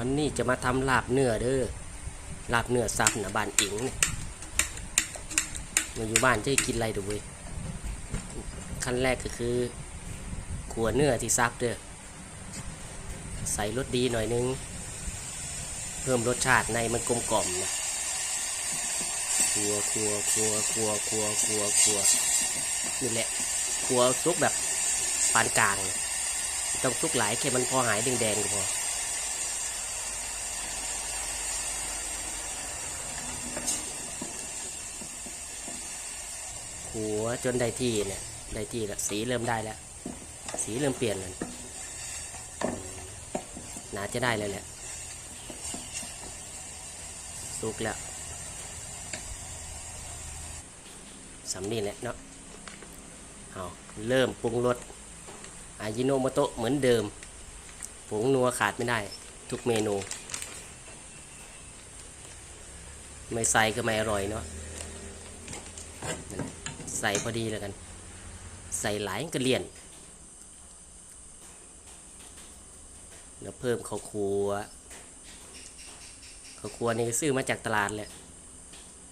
วันนี้จะมาทำลาบเนื้อเด้อลาบเนื้อซับนะบ้านอิงเนี่ยมาอยู่บ้านจะให้กินอะไรดูเว้ยขั้นแรกก็คือขัวเนื้อที่ซับเด้อใส่รสดีหน่อยนึง เพิ่มรสชาติในมันกลมกล่อมนะขัวขัวขัวขัวขัวขัวขัวนี่แหละขัวซุกแบบปานกลาง ต้องซุกหลายแค่มันพอหายแดงๆก็พอ หัวจนได้ที่เนี่ยได้ที่แล้วสีเริ่มได้แล้ว สีเริ่มเปลี่ยนแล้วอืมน่าจะได้แล้วแหละสุกแล้วสำนีแหละเนาะเอาเริ่มปรุงรสอายิโนโมโตะเหมือนเดิมผงนัวขาดไม่ได้ ทุกเมนู ไม่ใส่ก็ไม่อร่อยเนาะ ใส่พอดีแล้วกัน ใส่หลายก็เลี่ยนแล้วเพิ่มข้าวคั่วข้าวคั่วนี่ซื้อมาจากตลาดแหละ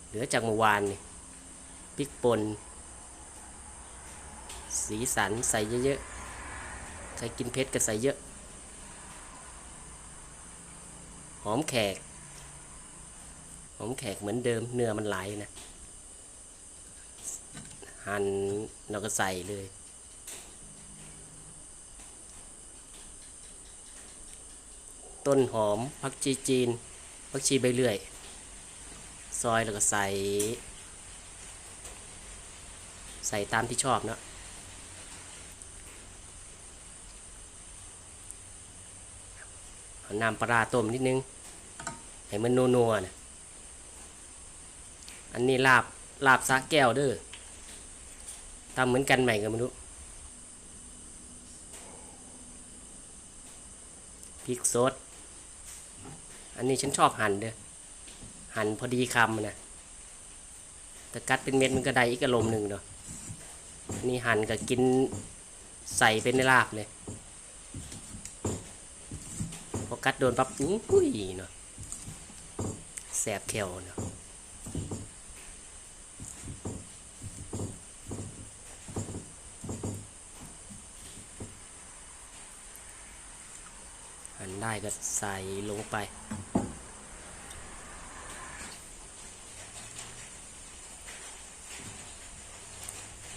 เหลือจากเมื่อวานนี่พริกป่นสีสันใส่เยอะๆ ใครกินเผ็ดก็ใส่เยอะ หอมแขก หอมแขกเหมือนเดิมเนื้อมันไหลนะ หั่นเราก็ใส่เลย ต้นหอมผักชีจีนผักชีใบเลื่อย ซอยแล้วก็ใส่ ใส่ตามที่ชอบเนาะน้ำปลาร้าต้มนิดนึง ให้มันนัวๆนะอันนี้ลาบลาบซาแก้วเด้อ ทำเหมือนกันใหม่กันไม่รู้พริกสดอันนี้ฉันชอบหั่นเด้อหั่นพอดีคำนะแต่กัดเป็นเม็ดมันก็ได้อีกอารมณ์หนึ่งเนาะอันนี่หั่นก็กินใส่เป็นในลาบเลยพอกัดโดนปั๊บอุ้ยเนาะแสบแขวเนาะ ได้ก็ใส่ลงไป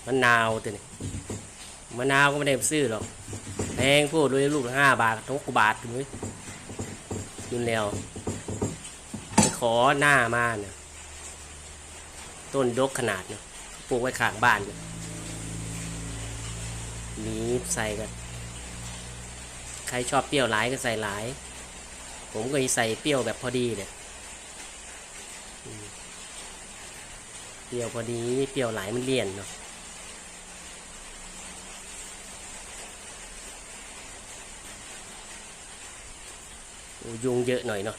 มะนาวตัวนี้มะนาวก็ไม่ได้ไปซื้อหรอกแพงพูดเลยลูกละห้าบาททุกบาทถึงเลยยุนแล้วไปขอหน้ามาเนี่ยต้นดกขนาดเนาะปลูกไว้ข้างบ้านเนี่ยนีบใส่กัน ใครชอบเปรี้ยวหลายก็ใส่หลาย ผมก็ใส่เปรี้ยวแบบพอดีเนี่ยเปรี้ยวพอดีเปรี้ยวหลายมันเลี่ยนเนาะโอ้ยุงเยอะหน่อยเนาะ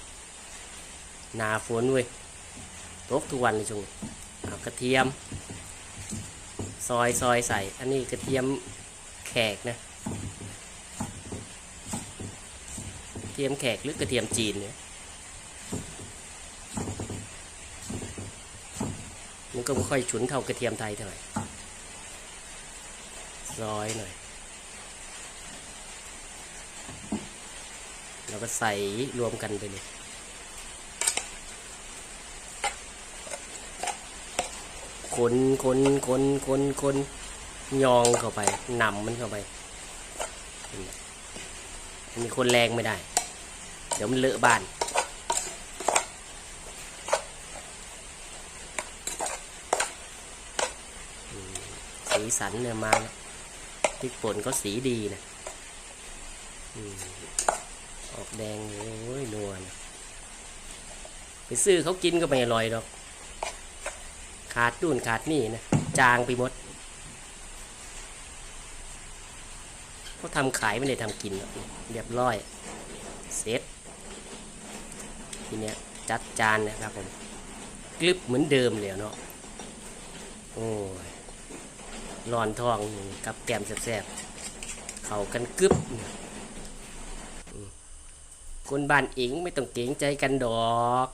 นาฝนเว้ยตกทุกวันเลยชงเอากระเทียม ซอยซอยใส่ อันนี้กระเทียมแขกนะ ทียมแขกหรือกระเทียมจีนเนี่ยมันก็ไม่ค่อยฉุนเท่ากระเทียมไทยเท่าไหร่ซอยหน่อยแล้วก็ใส่รวมกันไปเลยคนคนคนคนคนยองเข้าไปนำมันเข้าไป มีคนแรงไม่ได้ ดี๋ยวมันเลอะบ้าน สีสันเนี่ยมาพริกป่นก็สีดีนะออกแดงโอ้ยนัวนะไปซื้อเขากินก็ไม่อร่อยหรอก ขาดนู่นขาดนี่นะ จางไปหมดเขาทำขายไม่ได้ทำกินหรอกเรียบร้อย เสร็จ ทีเนี้ยจัดจานนะครับผมกลึบเหมือนเดิมเลยเนาะโอ้ยร้อนทองกับแกมแสบๆเข้ากันกึบคนบ้านเองไม่ต้องเกรงใจกันดอก